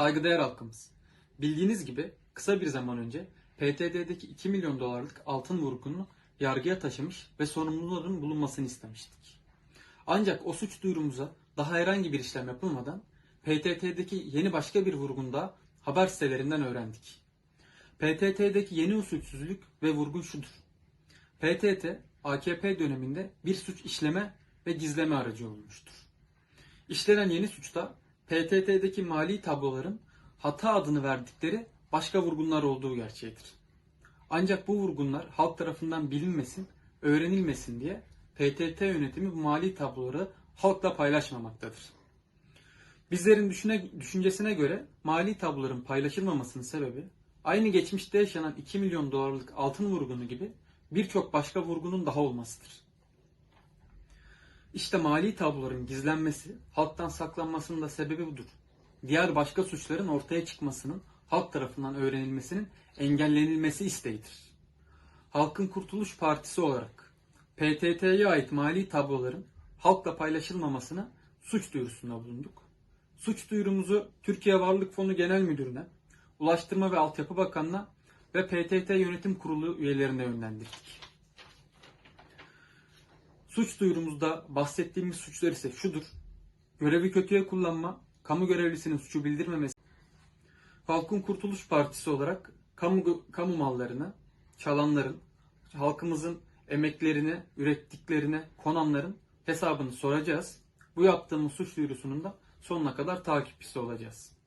Saygıdeğer halkımız. Bildiğiniz gibi kısa bir zaman önce PTT'deki 2 milyon dolarlık altın vurgununu yargıya taşımış ve sorumluların bulunmasını istemiştik. Ancak o suç duyurumuza daha herhangi bir işlem yapılmadan PTT'deki yeni başka bir vurgun da haber sitelerinden öğrendik. PTT'deki yeni usulsüzlük ve vurgun şudur. PTT, AKP döneminde bir suç işleme ve gizleme aracı olmuştur. İşlenen yeni suçta PTT'deki mali tabloların hata adını verdikleri başka vurgunlar olduğu gerçeğidir. Ancak bu vurgunlar halk tarafından bilinmesin, öğrenilmesin diye PTT yönetimi bu mali tabloları halkla paylaşmamaktadır. Bizlerin düşüne, düşüncesine göre mali tabloların paylaşılmamasının sebebi aynı geçmişte yaşanan 2 milyon dolarlık altın vurgunu gibi birçok başka vurgunun daha olmasıdır. İşte mali tabloların gizlenmesi, halktan saklanmasının da sebebi budur. Diğer başka suçların ortaya çıkmasının, halk tarafından öğrenilmesinin engellenilmesi isteğidir. Halkın Kurtuluş Partisi olarak PTT'ye ait mali tabloların halkla paylaşılmamasına suç duyurusunda bulunduk. Suç duyurumuzu Türkiye Varlık Fonu Genel Müdürü'ne, Ulaştırma ve Altyapı Bakanı'na ve PTT Yönetim Kurulu üyelerine yönlendirdik. Suç duyurumuzda bahsettiğimiz suçlar ise şudur. Görevi kötüye kullanma, kamu görevlisinin suçu bildirmemesi, Halkın Kurtuluş Partisi olarak kamu, kamu mallarını çalanların, halkımızın emeklerini, ürettiklerini konanların hesabını soracağız. Bu yaptığımız suç duyurusunun da sonuna kadar takipçisi olacağız.